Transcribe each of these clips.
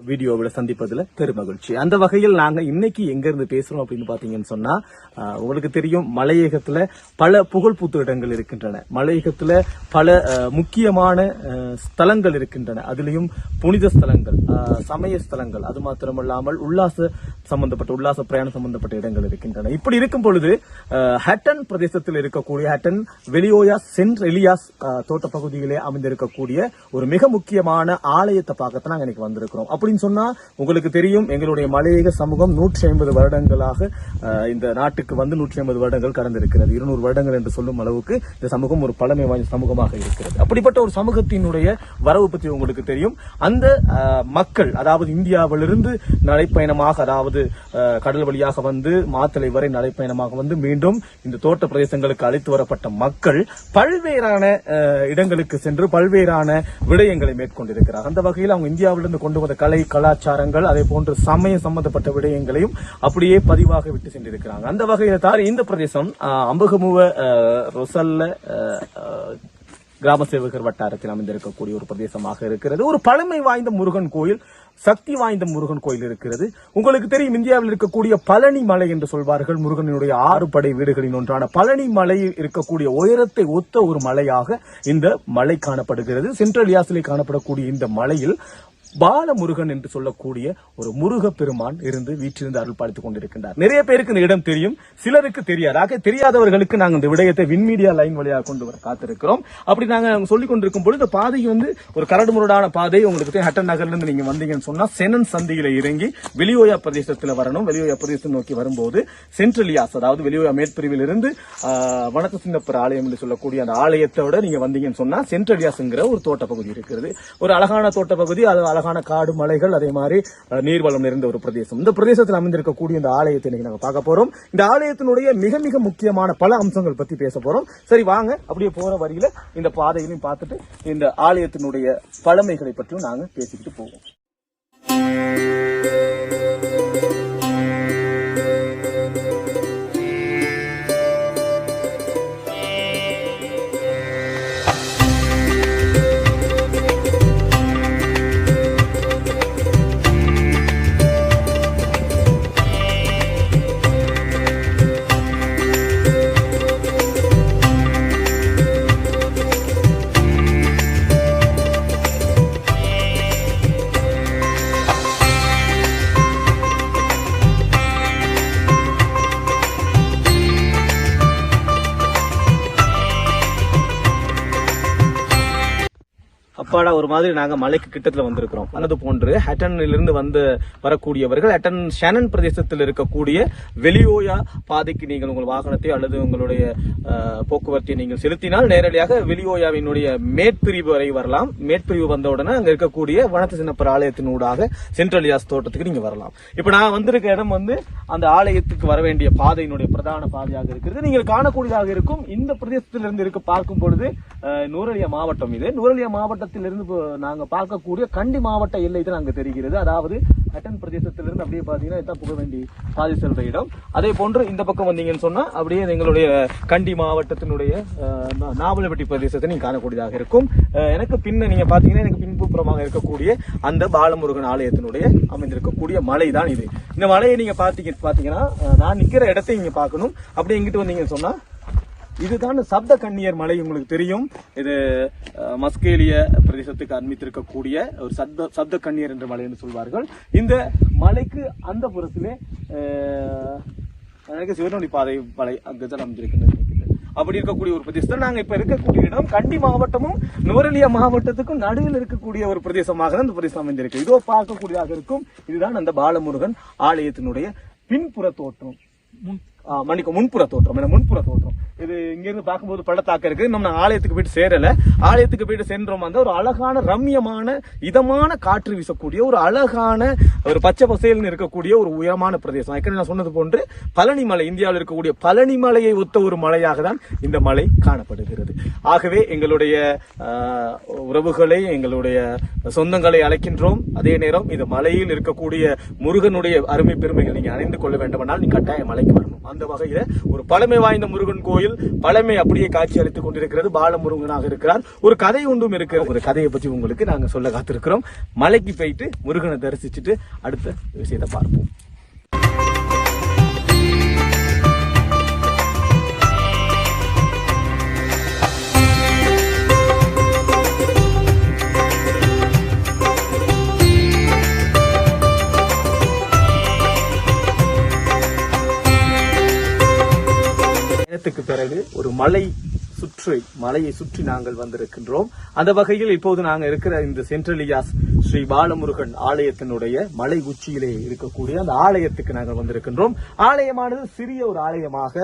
வீடியோவில் சந்திப்பதில் பெருமகிழ்ச்சி. அந்த வகையில் நாங்கள் இன்னைக்கு எங்கேருந்து பேசுகிறோம் அப்படின்னு பார்த்தீங்கன்னு சொன்னால் உங்களுக்கு தெரியும் மலையகத்தில் பல புகழ்பூத்து இடங்கள் இருக்கின்றன. மலையகத்தில் பல முக்கியமான ஸ்தலங்கள் இருக்கின்றன. அதுலேயும் புனித ஸ்தலங்கள் சமய ஸ்தலங்கள். அது மாத்திரமல்லாமல் உல்லாச சம்பந்தப்பட்ட உல்லாச பிரயாணம் சம்பந்தப்பட்ட இடங்கள் இருக்கின்றன. இப்படி இருக்கும் பொழுது ஹட்டன் பிரதேசத்தில் இருக்கக்கூடிய ஹட்டன் வெளியோயா சென்ட் எலியாஸ் ஆஹ், தோட்ட பகுதியிலே அமைந்திருக்கக்கூடிய ஒரு மிக முக்கியமான ஆலயத்தை பார்க்கத்தான் நாங்கள் இன்னைக்கு வந்திருக்கிறோம். அப்படின்னு சொன்னா உங்களுக்கு தெரியும் எங்களுடைய மலையக சமூகம் நூற்றி ஐம்பது வருடங்களாக இந்த நாட்டுக்கு வந்து நூற்றி ஐம்பது வருடங்கள் கடந்திருக்கிறது. இருநூறு வருடங்கள் என்று சொல்லும் அளவுக்கு இந்த சமூகம் ஒரு பழமை வாய்ந்த சமூகமாக இருக்கிறது. அப்படிப்பட்ட ஒரு சமூகத்தினுடைய வரவு பற்றி உங்களுக்கு தெரியும். அந்த மக்கள் அதாவது இந்தியாவிலிருந்து நடைப்பயணமாக அதாவது கடல் வழியாக வந்து மாத்தளை வரை நடைப்பயணமாக வந்து மீண்டும் இந்த தோட்ட பிரதேசங்களுக்கு அழைத்து வரப்பட்ட மக்கள் பல்வேறான இடங்களுக்கு சென்று பல்வேறான விடயங்களை மேற்கொண்டிருக்கிறார். அந்த வகையில் அவங்க இந்தியாவிலிருந்து கொண்டு வந்த கலை கலாச்சாரங்கள் அதே போன்று சமயம் சம்பந்தப்பட்ட விடயங்களையும் அப்படியே பதிவாக விட்டு சென்றிருக்கிறாங்க. அந்த வகையில் தான் இந்த பிரதேசம் அம்புகமுவ அம்பகமுவ ரொசல்ல கிராம சேவகர் வட்டாரத்தில் அமைந்திருக்கக்கூடிய ஒரு பிரதேசமாக இருக்கிறது. ஒரு பழமை வாய்ந்த முருகன் கோயில் சக்தி வாய்ந்த முருகன் கோயில் இருக்கிறது. உங்களுக்கு தெரியும் இந்தியாவில் இருக்கக்கூடிய பழனி மலை என்று சொல்வார்கள். முருகனுடைய ஆறு படை வீடுகளின் ஒன்றான பழனி மலையில் இருக்கக்கூடிய உயரத்தை ஒத்த ஒரு மலையாக இந்த மலை காணப்படுகிறது. சென்ட்ரல் யாசிலே காணப்படக்கூடிய இந்த மலையில் பாலமுருகன் என்று சொல்லக்கூடிய ஒரு முருக பெருமான் இருந்து வீற்றிருந்து அருள் பாலித்துக் கொண்டிருக்கின்றார். நிறைய பேருக்கு இந்த இடம் தெரியும் சிலருக்கு தெரியாது. ஆக தெரியாதவர்களுக்கு நாங்கள் இந்த விடயத்தை விண்மீடியா லைன் வழியாக கொண்டு வர காத்திருக்கிறோம். அப்படி நாங்கள் சொல்லிக் கொண்டிருக்கும் பொழுது பாதை வந்து ஒரு கரடுமுரடான பாதை. உங்களுக்கு ஹட்டன் நகர்ல இருந்து நீங்க வந்தீங்கன்னு சொன்னா செனன் சந்தியில இறங்கி வெளியோயா பிரதேசத்துல வரணும். வெளியோயா பிரதேசம் நோக்கி வரும்போது சென்ட்ரலியாஸ் அதாவது வெளியோயா மேற்பிரிவில் இருந்து வணக்க சின்னப்பர் ஆலயம் என்று சொல்லக்கூடிய அந்த ஆலயத்தோட நீங்க வந்தீங்கன்னு சொன்னா சென்ட்ரலியாஸ்ங்கிற ஒரு தோட்ட பகுதி இருக்கிறது. ஒரு அழகான தோட்ட பகுதி அது அழகான காடு மலைகள் அதே மாதிரி நீர்வளம் நிறைந்த ஒரு பிரதேசம். இந்த பிரதேசத்தில் அமைந்திருக்கக்கூடிய இந்த ஆலயத்தை இன்னைக்கு நாங்கள் பார்க்க போறோம். இந்த ஆலயத்தினுடைய மிக மிக முக்கியமான பல அம்சங்கள் பத்தி பேச போறோம். சரி வாங்க. அப்படியே போற வரியில இந்த பாதைகளையும் பார்த்துட்டு இந்த ஆலயத்தினுடைய பழமைகளை பற்றியும் நாங்கள் பேசிக்கிட்டு போவோம். அப்பாடா ஒரு மாதிரி நாங்கள் மலைக்கு கிட்டத்தில் வந்திருக்கிறோம். அது போன்று ஹட்டனிலிருந்து வந்து வரக்கூடியவர்கள் ஹட்டன் ஷனன் பிரதேசத்தில் இருக்கக்கூடிய வெளியோயா பாதைக்கு நீங்கள் உங்கள் வாகனத்தை அல்லது உங்களுடைய போக்குவரத்தை நீங்கள் செலுத்தினால் நேரடியாக வெளியோயாவினுடைய மேற்பிரிவு வரை வரலாம். மேற்பிரிவு வந்த உடனே இருக்கக்கூடிய வனத்து சின்னப்பர் ஆலயத்தின் ஊடாக தோட்டத்துக்கு நீங்கள் வரலாம். இப்போ நான் வந்திருக்க இடம் வந்து அந்த ஆலயத்துக்கு வர வேண்டிய பாதையினுடைய பிரதான பாதையாக இருக்கிறது. நீங்கள் காணக்கூடியதாக இருக்கும். இந்த பிரதேசத்திலிருந்து இருக்க பார்க்கும் பொழுது நூரலியா மாவட்டம் இது. நூரலியா மாவட்டத்தில் மாவட்டத்திலிருந்து இப்போ நாங்கள் பார்க்கக்கூடிய கண்டி மாவட்ட எல்லை தான் அங்கே தெரிகிறது. அதாவது அட்டன் பிரதேசத்திலிருந்து அப்படியே பார்த்தீங்கன்னா இதான் புக வேண்டி பாதி செல்ற இடம். அதே போன்று இந்த பக்கம் வந்தீங்கன்னு சொன்னால் அப்படியே எங்களுடைய கண்டி மாவட்டத்தினுடைய நாவலப்பட்டி பிரதேசத்தை நீங்கள் காணக்கூடியதாக இருக்கும். எனக்கு பின்ன நீங்கள் பார்த்தீங்கன்னா எனக்கு பின்புறமாக இருக்கக்கூடிய அந்த பாலமுருகன் ஆலயத்தினுடைய அமைந்திருக்கக்கூடிய மலை தான் இது. இந்த மலையை நீங்கள் பார்த்தீங்க பார்த்தீங்கன்னா நான் நிற்கிற இடத்தை நீங்கள் பார்க்கணும். அப்படியே இங்கிட்டு வந்தீங்கன்னு சொன்னால் இதுதான் சப்த கன்னியர் மலை உங்களுக்கு தெரியும். இது மஸ்கேலிய பிரதேசத்துக்கு அண்மித்திருக்கக்கூடிய ஒரு சப்த சப்த கன்னியர் என்ற மலை என்று சொல்வார்கள். இந்த மலைக்கு அந்த புறத்திலே எனக்கு பாதை மலை அங்குதான் அமைஞ்சிருக்குன்னு நினைக்கிறேன் அப்படி இருக்கக்கூடிய ஒரு பிரதேசம் நாங்க இப்ப இருக்கக்கூடிய இடம் கண்டி மாவட்டமும் நுவரெலியா மாவட்டத்துக்கும் நடுவில் இருக்கக்கூடிய ஒரு பிரதேசமாக தான் இந்த பிரதேசம் அமைந்திருக்கு. இதோ பார்க்கக்கூடியதாக இருக்கும். இதுதான் அந்த பாலமுருகன் ஆலயத்தினுடைய பின்புற தோற்றம் மன்னிக்கும் முன்புற தோற்றம் என்ன முன்புற தோற்றம் இது இங்கிருந்து பார்க்கும்போது பள்ளத்தாக்க இருக்கு. நம்ம ஆலயத்துக்கு போயிட்டு சேரல. ஆலயத்துக்கு போயிட்டு சென்றோம். அந்த ஒரு அழகான ரம்யமான இதமான காற்று வீசக்கூடிய ஒரு அழகான ஒரு பச்சை பசேல்னு இருக்கக்கூடிய ஒரு உயரமான பிரதேசம். ஏற்கனவே நான் சொன்னது போன்று பழனி மலை இந்தியாவில் இருக்கக்கூடிய பழனிமலையை ஒத்த ஒரு மலையாக தான் இந்த மலை காணப்படுகிறது. ஆகவே எங்களுடைய உறவுகளை எங்களுடைய சொந்தங்களை அழைக்கின்றோம். அதே நேரம் இந்த மலையில் இருக்கக்கூடிய முருகனுடைய அருமை பெருமைகள் நீங்க அணிந்து கொள்ள வேண்டுமானால் நீ கட்டாயம் மலைக்கு வரணும். அந்த வகையில ஒரு பழமை வாய்ந்த முருகன் கோயில் பழமை அப்படியே காட்சி அளித்துக் கொண்டிருக்கிறது. பாலமுருகனாக இருக்கிறார். ஒரு கதை ஒன்றும் இருக்கிற ஒரு கதையை பற்றி உங்களுக்கு நாங்க சொல்ல காத்திருக்கிறோம். மலைக்கு போயிட்டு முருகனை தரிசிச்சுட்டு அடுத்த விஷயத்தை பார்ப்போம். நேரத்துக்கு ஒரு மலை சுற்றி மலையை சுற்றி நாங்கள் வந்திருக்கின்றோம். அந்த வகையில் இப்போது நாங்கள் இருக்கிற இந்த சென்ட்ரலியாஸ் ஸ்ரீ பாலமுருகன் ஆலயத்தினுடைய மலை உச்சியிலே இருக்கக்கூடிய அந்த ஆலயத்துக்கு நாங்கள் வந்திருக்கின்றோம். ஆலயமானது சிறிய ஒரு ஆலயமாக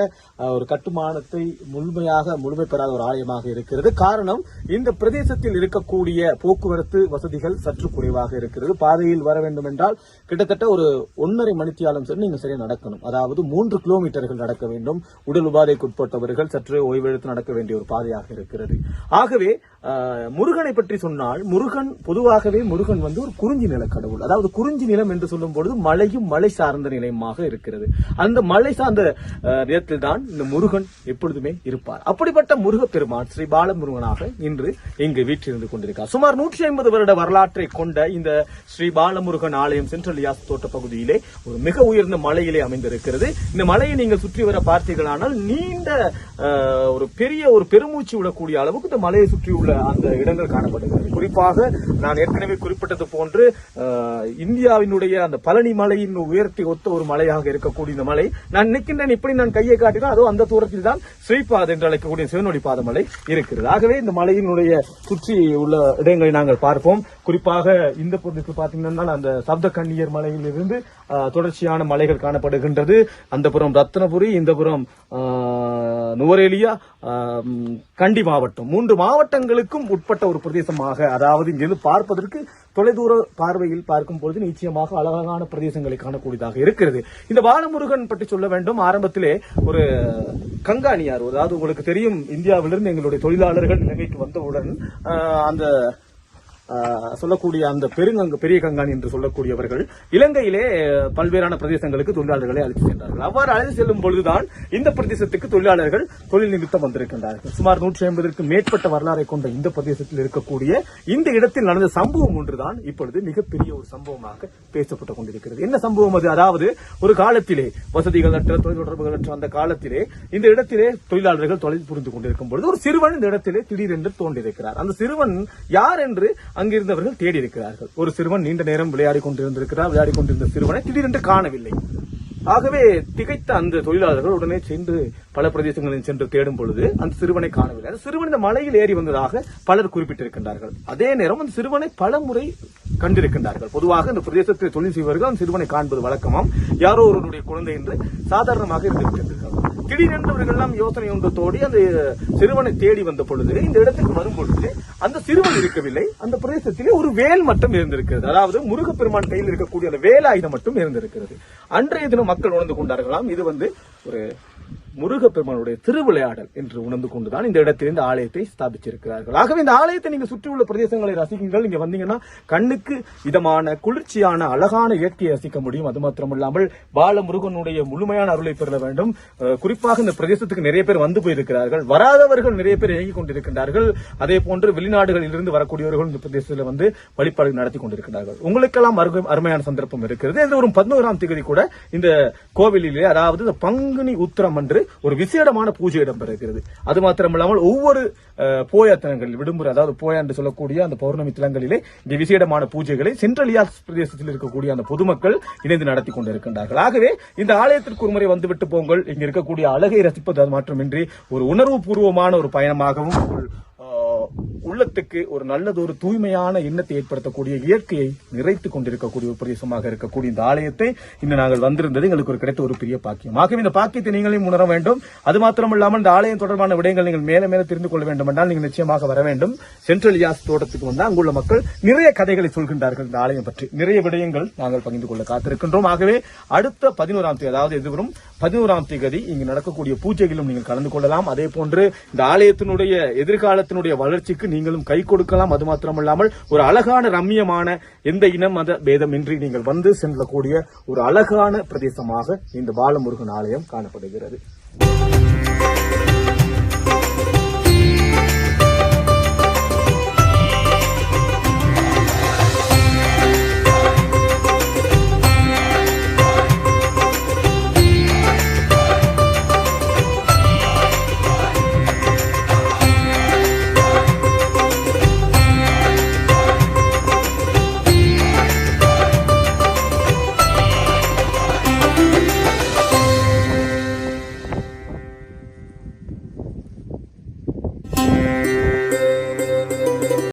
ஒரு கட்டுமானத்தை முழுமையாக முழுமை பெறாத ஒரு ஆலயமாக இருக்கிறது. காரணம் இந்த பிரதேசத்தில் இருக்கக்கூடிய போக்குவரத்து வசதிகள் சற்று குறைவாக இருக்கிறது. பாதையில் வர வேண்டும் என்றால் கிட்டத்தட்ட ஒரு ஒன்றரை மணித்தியாலம் சரி நீங்கள் சரியாக நடக்கணும். அதாவது மூன்று கிலோமீட்டர்கள் நடக்க வேண்டும். உடல் உபாதைக்கு உட்பட்டவர்கள் சற்று ஓய்வெடுத்து நடக்க வேண்டிய ஒரு பாதையாக இருக்கிறது. ஆகவே முருகனை பற்றி சொன்னால் முருகன் பொதுவாகவே முருகன் வந்து ஒரு குறிஞ்சி நில கடவுள். அதாவது குறிஞ்சி நிலம் என்று சொல்லும் பொழுது மலையும் மலை சார்ந்த நிலையமாக இருக்கிறது. அந்த மலை சார்ந்த நிலத்தில் தான் இந்த முருகன் எப்பொழுதுமே இருப்பார். அப்படிப்பட்ட முருகப்பெருமான் ஸ்ரீ பாலமுருகனாக இன்று இங்கு வீற்றிருந்து கொண்டிருக்கார் சுமார் நூற்றி ஐம்பது வருட வரலாற்றை கொண்ட இந்த ஸ்ரீ பாலமுருகன் ஆலயம் சென்ட்ரல் யாஸ் தோட்ட பகுதியிலே ஒரு மிக உயர்ந்த மலையிலே அமைந்திருக்கிறது. இந்த மலையை நீங்கள் சுற்றி வர பார்த்தீர்களானால் நீண்ட ஆஹ், ஒரு பெரிய ஒரு பெருமூச்சு விடக்கூடிய அளவுக்கு இந்த மலையை சுற்றியுள்ள அந்த இடங்கள் காணப்படுகிறது குறிப்பாக நான் ஏற்கனவே குறிப்பிட்ட குறிப்பிட்டது போன்று இந்தியாவினுடைய அந்த பழனி மலையின் உயர்த்தி ஒத்த ஒரு மலையாக இருக்கக்கூடிய இந்த மலை நான் நிற்கின்றேன் இப்படி நான் கையை காட்டினால் அதோ அந்த தூரத்தில் தான் ஸ்ரீபாத் என்று அழைக்கக்கூடிய சிவனொடி பாத மலை இருக்கிறது. ஆகவே இந்த மலையினுடைய சுற்றி உள்ள இடங்களை நாங்கள் பார்ப்போம். குறிப்பாக இந்த பகுதிக்கு பார்த்தீங்கன்னா அந்த சப்த கண்ணியர் மலையிலிருந்து தொடர்ச்சியான மலைகள் காணப்படுகின்றது. அந்த புறம் ரத்னபுரி இந்த புறம் நுவரேலியா கண்டி மாவட்டம். மூன்று மாவட்டங்களுக்கும் உட்பட்ட ஒரு பிரதேசமாக அதாவது இங்கிருந்து பார்ப்பதற்கு தொலைதூர பார்வையில் பார்க்கும் பொழுது நிச்சயமாக அழகான பிரதேசங்களை காணக்கூடியதாக இருக்கிறது. இந்த பாலமுருகன் பற்றி சொல்ல வேண்டும். ஆரம்பத்திலே ஒரு கங்காணியார் அதாவது உங்களுக்கு தெரியும் இந்தியாவிலிருந்து எங்களுடைய தொழிலாளர்கள் இலங்கைக்கு வந்தவுடன் அந்த சொல்லக்கூடிய அந்த பெருங்கங்க பெரிய கங்காணி என்று சொல்லக்கூடியவர்கள் இலங்கையிலே பல்வேறான பிரதேசங்களுக்கு தொழிலாளர்களை அழைத்து சென்றார்கள். அவ்வாறு அழைத்து செல்லும் பொழுதுதான் இந்த பிரதேசத்துக்கு தொழிலாளர்கள் தொழில் நிமித்தம் வந்திருக்கின்றார்கள். சுமார் நூற்றி ஐம்பதற்கு மேற்பட்ட வரலாறை கொண்ட இந்த பிரதேசத்தில் இருக்கக்கூடிய இந்த இடத்தில் நடந்த சம்பவம் ஒன்றுதான் இப்பொழுது மிகப்பெரிய ஒரு சம்பவமாக பேசப்பட்டுக் கொண்டிருக்கிறது. என்ன சம்பவம் அது? அதாவது ஒரு காலத்திலே வசதிகள் அற்ற தொழில் தொடர்புகள் அற்ற அந்த காலத்திலே இந்த இடத்திலே தொழிலாளர்கள் தொழில் புரிந்து கொண்டிருக்கும் பொழுது ஒரு சிறுவன் இந்த இடத்திலே திடீரென்று தோன்றியிருக்கிறார். அந்த சிறுவன் யார் என்று அங்கிருந்தவர்கள் தேடி இருக்கிறார்கள் ஒரு சிறுவன் நீண்ட நேரம் விளையாடி கொண்டிருந்திருக்கிறார். விளையாடி கொண்டிருந்த சிறுவனை திடீரென்று காணவில்லை. ஆகவே திகைத்த அந்த தொழிலாளர்கள் உடனே சென்று பல பிரதேசங்களில் சென்று தேடும் பொழுது அந்த சிறுவனை காணவில்லை. அந்த சிறுவன் இந்த மலையில் ஏறி வந்ததாக பலர் குறிப்பிட்டிருக்கின்றார்கள். அதே நேரம் அந்த சிறுவனை பல முறை கண்டிருக்கின்றார்கள். பொதுவாக இந்த பிரதேசத்தில் தொழில் செய்வர்கள் அந்த சிறுவனை காண்பது வழக்கமாம். யாரோ ஒருவருடைய குழந்தை என்று சாதாரணமாக இருந்திருக்கின்றார்கள். திடீரென்று எல்லாம் யோசனை ஒன்று தோடி அந்த சிறுவனை தேடி வந்த பொழுது இந்த இடத்துக்கு வரும் பொழுது அந்த சிறுவன் இருக்கவில்லை. அந்த பிரதேசத்திலே ஒரு வேல் மட்டும் இருந்திருக்கிறது. அதாவது முருகப்பெருமான் கையில் இருக்கக்கூடிய அந்த வேலாயுதம் மட்டும் இருந்திருக்கிறது. அன்றைய தினம் மக்கள் உணர்ந்து கொண்டார்களாம். இது வந்து ஒரு முருகப்பெருமானுடைய திருவிளையாடல் என்று உணர்ந்து கொண்டுதான் இந்த இடத்தில் இந்த ஆலயத்தை ஸ்தாபிச்சிருக்கிறார்கள். ஆகவே இந்த ஆலயத்தை நீங்க சுற்றியுள்ள பிரதேசங்களை ரசிக்குங்கள் நீங்க வந்தீங்கன்னா கண்ணுக்கு இதமான குளிர்ச்சியான அழகான இயற்கையை ரசிக்க முடியும். அது மாத்திரமில்லாமல் பாலமுருகனுடைய முழுமையான அருளை பெற வேண்டும். குறிப்பாக இந்த பிரதேசத்துக்கு நிறைய பேர் வந்து போயிருக்கிறார்கள். வராதவர்கள் நிறைய பேர் இயங்கிக் கொண்டிருக்கிறார்கள் அதே போன்று வெளிநாடுகளில் இருந்து வரக்கூடியவர்கள் இந்த பிரதேசத்தில் வந்து வழிபாடு நடத்தி கொண்டிருக்கிறார்கள் உங்களுக்கெல்லாம் அருமையான சந்தர்ப்பம் இருக்கிறது. இந்த ஒரு பதினோராம் தேதி கூட இந்த கோவிலிலே அதாவது இந்த பங்குனி உத்திரம் அன்று ஒரு விசேடமான பூஜை இடம்பெறுகிறது. அது மாத்திரமில்லாமல் ஒவ்வொரு போயாத்தனங்களில் விடுமுறை அதாவது போயா என்று சொல்லக்கூடிய அந்த பௌர்ணமி திலங்களிலே இந்த விசேடமான பூஜைகளை சென்ட்ரலியா பிரதேசத்தில் இருக்கக்கூடிய அந்த பொதுமக்கள் இணைந்து நடத்தி கொண்டிருக்கின்றார்கள். ஆகவே இந்த ஆலயத்திற்கு ஒரு முறை வந்துவிட்டு போங்கள். இங்க இருக்கக்கூடிய அழகை ரசிப்பது அது மாற்றமின்றி ஒரு உணர்வு பூர்வமான ஒரு பயணமாகவும் உள்ளத்துக்கு ஒரு நல்லதொரு தூய்மையான எண்ணத்தை ஏற்படுத்தக்கூடிய இயற்கையை நிறைத்து கொண்டிருக்கக்கூடிய ஒரு பிரதேசமாக இருக்கக்கூடிய இந்த ஆலயத்தை இன்று நாங்கள் வந்திருந்தது எங்களுக்கு ஒரு கிடைத்த ஒரு பெரிய பாக்கியம். ஆகவே இந்த பாக்கியத்தை நீங்களையும் உணர வேண்டும். அது மாத்திரம் இல்லாமல் இந்த ஆலயம் தொடர்பான விடயங்கள் நீங்கள் மேல மேல தெரிந்து கொள்ள வேண்டும் என்றால் நீங்கள் நிச்சயமாக வர வேண்டும். சென்ட்ரல் யாஸ் தோட்டத்துக்கு வந்தால் அங்குள்ள மக்கள் நிறைய கதைகளை சொல்கின்றார்கள் இந்த ஆலயம் பற்றி. நிறைய விடயங்கள் நாங்கள் பகிர்ந்து கொள்ள காத்திருக்கின்றோம். ஆகவே அடுத்த பதினோராம் தேதி அதாவது எதிர்வரும் பதினோராம் தேதி இங்கு நடக்கக்கூடிய பூஜைகளும் நீங்கள் கலந்து கொள்ளலாம். அதே போன்று இந்த ஆலயத்தினுடைய எதிர்காலத்தினுடைய வளர்ச்சிக்கு நீங்கள் நீங்களும் கை கொடுக்கலாம். அது மாத்திரமல்லாமல் ஒரு அழகான ரம்மியமான எந்த இன மத பேதமின்றி நீங்கள் வந்து செல்லக்கூடிய ஒரு அழகான பிரதேசமாக இந்த பாலமுருகன் ஆலயம் காணப்படுகிறது.